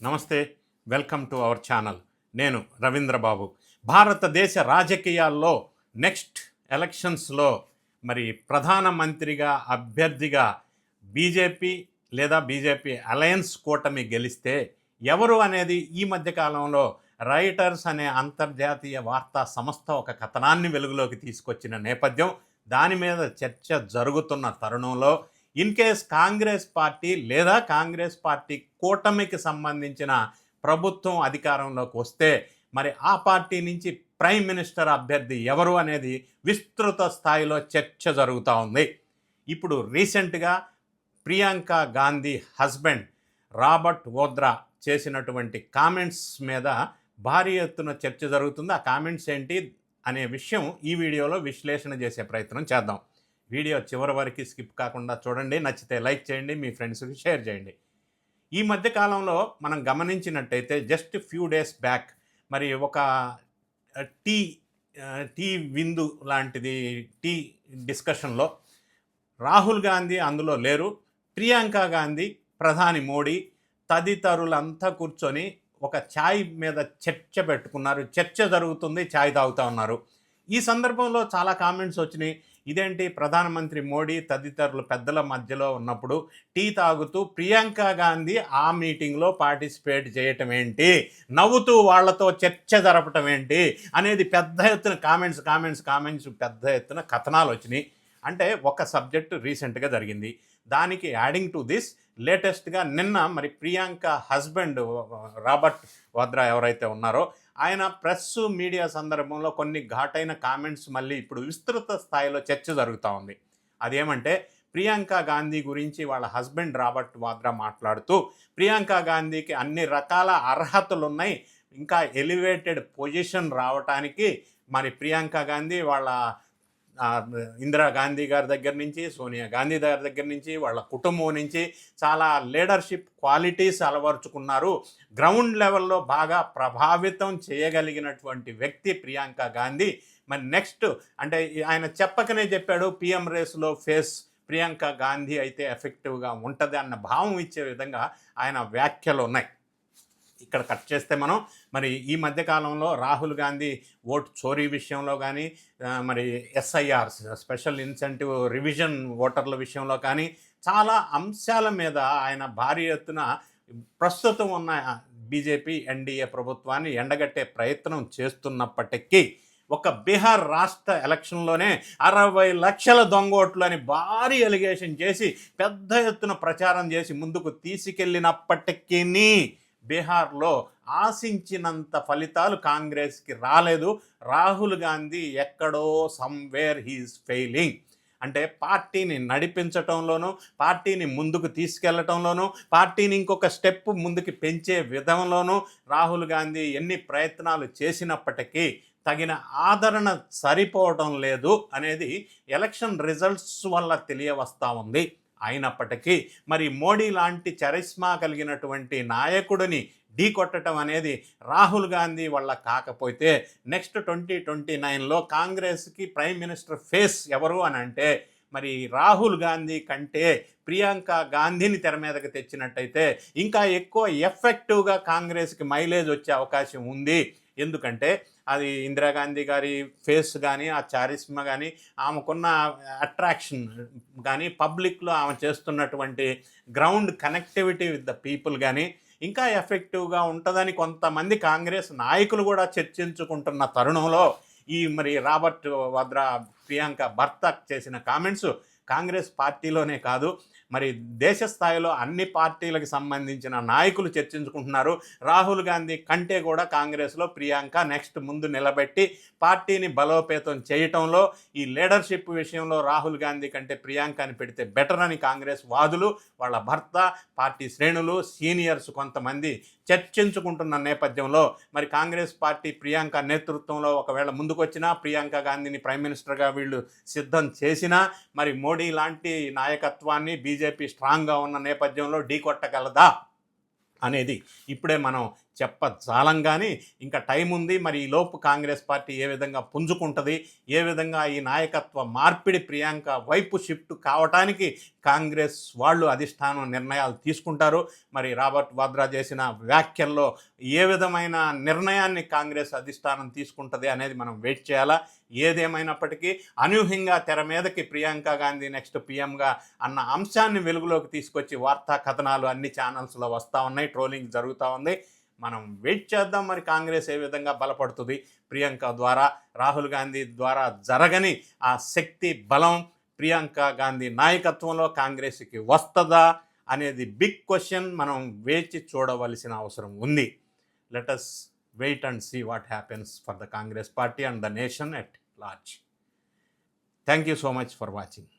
నమస్తే welcome to our channel. నేను రవీంద్రబాబు. భారతదేశ రాజకీయాల్లో నెక్స్ట్ ఎలక్షన్స్లో మరి ప్రధానమంత్రిగా అభ్యర్థిగా బీజేపీ లేదా బీజేపీ అలయన్స్ కూటమి గెలిస్తే ఎవరు అనేది ఈ మధ్య కాలంలో రైటర్స్ అనే అంతర్జాతీయ వార్తా సంస్థ ఒక కథనాన్ని వెలుగులోకి తీసుకొచ్చిన నేపథ్యం దాని మీద చర్చ జరుగుతున్న తరుణంలో ఇన్ కేస్ కాంగ్రెస్ పార్టీ లేదా కాంగ్రెస్ పార్టీ కూటమికి సంబంధించిన ప్రభుత్వం అధికారంలోకి వస్తే మరి ఆ పార్టీ నుంచి ప్రైమ్ మినిస్టర్ అభ్యర్థి ఎవరు అనేది విస్తృత స్థాయిలో చర్చ జరుగుతూ ఉంది. ఇప్పుడు రీసెంట్గా ప్రియాంక గాంధీ హస్బెండ్ రాబర్ట్ వోద్రా చేసినటువంటి కామెంట్స్ మీద భారీ ఎత్తున చర్చ జరుగుతుంది. ఆ కామెంట్స్ ఏంటి అనే విషయం ఈ వీడియోలో విశ్లేషణ చేసే ప్రయత్నం చేద్దాం. వీడియో చివరి వరకు స్కిప్ కాకుండా చూడండి నచ్చితే లైక్ చేయండి మీ ఫ్రెండ్స్కి షేర్ చేయండి. ఈ మధ్య కాలంలో మనం గమనించినట్టయితే జస్ట్ ఫ్యూ డేస్ బ్యాక్ మరి ఒక టీ టీ విందు లాంటిది టీ డిస్కషన్లో రాహుల్ గాంధీ అందులో లేరు ప్రియాంక గాంధీ ప్రధాని మోడీ తదితరులంతా కూర్చొని ఒక ఛాయ్ మీద చర్చ పెట్టుకున్నారు చర్చ జరుగుతుంది ఛాయ్ తాగుతూ ఉన్నారు. ఈ సందర్భంలో చాలా కామెంట్స్ వచ్చినాయి ఇదేంటి? ప్రధానమంత్రి మోడీ తదితరులు పెద్దల మధ్యలో ఉన్నప్పుడు టీ తాగుతూ ప్రియాంక గాంధీ ఆ మీటింగ్లో పార్టిసిపేట్ చేయటం ఏంటి? నవ్వుతూ వాళ్ళతో చర్చ జరపటం ఏంటి? అనేది పెద్ద ఎత్తున కామెంట్స్ కామెంట్స్ కామెంట్స్ పెద్ద ఎత్తున కథనాలు వచ్చినాయి. అంటే ఒక సబ్జెక్టు రీసెంట్గా జరిగింది. దానికి యాడింగ్ టు దిస్ లేటెస్ట్గా నిన్న మరి ప్రియాంక హస్బెండ్ రాబర్ట్ వాద్రా ఎవరైతే ఉన్నారో ఆయన ప్రెస్ మీడియా సందర్భంలో కొన్ని ఘాటైన కామెంట్స్ మళ్ళీ ఇప్పుడు విస్తృత స్థాయిలో చర్చ జరుగుతూ ఉంది. అదేమంటే ప్రియాంక గాంధీ గురించి వాళ్ళ హస్బెండ్ రాబర్ట్ వాద్రా మాట్లాడుతూ ప్రియాంక గాంధీకి అన్ని రకాల అర్హతలు ఉన్నాయి ఇంకా ఎలివేటెడ్ పొజిషన్ రావటానికి మరి ప్రియాంక గాంధీ వాళ్ళ ఇందిరాగాంధీ ఇందిరా గాంధీ గారి దగ్గర నుంచి సోనియా గాంధీ గారి దగ్గర నుంచి వాళ్ళ కుటుంబం నుంచి చాలా లీడర్షిప్ క్వాలిటీస్ అలవరుచుకున్నారు. గ్రౌండ్ లెవెల్లో బాగా ప్రభావితం చేయగలిగినటువంటి వ్యక్తి ప్రియాంక గాంధీ. మరి నెక్స్ట్ అంటే ఆయన చెప్పకనే చెప్పాడు పిఎం రేసులో ఫేస్ ప్రియాంక గాంధీ అయితే ఎఫెక్టివ్గా ఉంటుంది అన్న భావం ఇచ్చే విధంగా ఆయన వ్యాఖ్యలు ఉన్నాయి. ఇక్కడ కట్ చేస్తే మనం మరి ఈ మధ్యకాలంలో రాహుల్ గాంధీ ఓటు చోరీ విషయంలో కానీ మరి ఎస్ఐఆర్ స్పెషల్ ఇన్సెంటివ్ రివిజన్ ఓటర్ల విషయంలో కానీ చాలా అంశాల మీద ఆయన భారీ ఎత్తున ప్రస్తుతం ఉన్న బీజేపీ ఎన్డీఏ ప్రభుత్వాన్ని ఎండగట్టే ప్రయత్నం చేస్తున్నప్పటికీ ఒక బీహార్ రాష్ట్ర ఎలక్షన్లోనే అరవై లక్షల దొంగోట్లు అని భారీ ఎలిగేషన్ చేసి పెద్ద ఎత్తున ప్రచారం చేసి ముందుకు తీసుకెళ్ళినప్పటికీ బీహార్లో ఆశించినంత ఫలితాలు కాంగ్రెస్కి రాలేదు. రాహుల్ గాంధీ ఎక్కడో సమ్వేర్ హీస్ ఫెయిలింగ్. అంటే పార్టీని నడిపించటంలోనూ పార్టీని ముందుకు తీసుకెళ్ళటంలోనూ పార్టీని ఇంకొక స్టెప్ ముందుకు పెంచే విధంలోనూ రాహుల్ గాంధీ ఎన్ని ప్రయత్నాలు చేసినప్పటికీ తగిన ఆదరణ సరిపోవటం లేదు అనేది ఎలక్షన్ రిజల్ట్స్ వల్ల తెలియవస్తా ఉంది. అయినప్పటికీ మరి మోడీ లాంటి చరిస్మా కలిగినటువంటి నాయకుడిని ఢీ కొట్టడం అనేది రాహుల్ గాంధీ వల్ల కాకపోతే నెక్స్ట్ ట్వంటీ ట్వంటీ నైన్లో కాంగ్రెస్కి ప్రైమ్ మినిస్టర్ ఫేస్ ఎవరు అని అంటే మరి రాహుల్ గాంధీ కంటే ప్రియాంక గాంధీని తెర మీదకి తెచ్చినట్టయితే ఇంకా ఎక్కువ ఎఫెక్టివ్గా కాంగ్రెస్కి మైలేజ్ వచ్చే అవకాశం ఉంది. ఎందుకంటే అది ఇందిరాగాంధీ గారి ఫేస్ కానీ ఆ చారిస్మ కానీ ఆమెకున్న అట్రాక్షన్ కానీ పబ్లిక్లో ఆమె చేస్తున్నటువంటి ground connectivity with the people కానీ ఇంకా ఎఫెక్టివ్గా ఉంటుందని కొంతమంది కాంగ్రెస్ నాయకులు కూడా చర్చించుకుంటున్న తరుణంలో ఈ మరి రాబర్ట్ వద్రా ప్రియాంక భర్త చేసిన కామెంట్స్ కాంగ్రెస్ పార్టీలోనే కాదు మరి దేశ స్థాయిలో అన్ని పార్టీలకు సంబంధించిన నాయకులు చర్చించుకుంటున్నారు. రాహుల్ గాంధీ కంటే కూడా కాంగ్రెస్లో ప్రియాంక నెక్స్ట్ ముందు నిలబెట్టి పార్టీని బలోపేతం చేయటంలో ఈ లీడర్షిప్ విషయంలో రాహుల్ గాంధీ కంటే ప్రియాంకని పెడితే బెటర్ అని కాంగ్రెస్ వాదులు వాళ్ళ భర్త పార్టీ శ్రేణులు సీనియర్స్ కొంతమంది చర్చించుకుంటున్న నేపథ్యంలో మరి కాంగ్రెస్ పార్టీ ప్రియాంక నేతృత్వంలో ఒకవేళ ముందుకొచ్చినా ప్రియాంక గాంధీని ప్రైమ్ మినిస్టర్గా వీళ్ళు సిద్ధం చేసినా మరి మోడీ లాంటి నాయకత్వాన్ని బీజేపీ బీజేపీ స్ట్రాంగ్గా ఉన్న నేపథ్యంలో ఢీ కొట్టగలదా అనేది ఇప్పుడే మనం చెప్పజాలం కానీ ఇంకా టైం ఉంది. మరి ఈ లోపు కాంగ్రెస్ పార్టీ ఏ విధంగా పుంజుకుంటుంది? ఏ విధంగా ఈ నాయకత్వ మార్పిడి ప్రియాంక వైపు షిఫ్ట్ కావటానికి కాంగ్రెస్ వాళ్ళు అధిష్టానం నిర్ణయాలు తీసుకుంటారు. మరి రాబర్ట్ వాద్రా చేసిన వ్యాఖ్యల్లో ఏ విధమైన నిర్ణయాన్ని కాంగ్రెస్ అధిష్టానం తీసుకుంటుంది అనేది మనం వెయిట్ చేయాలా? ఏదేమైనప్పటికీ అనూహ్యంగా తెర మీదకి ప్రియాంక గాంధీ నెక్స్ట్ పిఎంగా అన్న అంశాన్ని వెలుగులోకి తీసుకొచ్చి వార్తా కథనాలు అన్ని ఛానల్స్లో వస్తూ ఉన్నాయి. ట్రోలింగ్ జరుగుతూ ఉంది. మనం వెయిట్ చేద్దాం. మరి కాంగ్రెస్ ఏ విధంగా బలపడుతుంది? ప్రియాంక ద్వారా రాహుల్ గాంధీ ద్వారా జరగని ఆ శక్తి బలం ప్రియాంక గాంధీ నాయకత్వంలో కాంగ్రెస్కి వస్తుందా అనేది బిగ్ క్వశ్చన్ మనం వేచి చూడవలసిన అవసరం ఉంది. Let us wait and see what happens for the Congress party and the nation at large. Thank you so much for watching.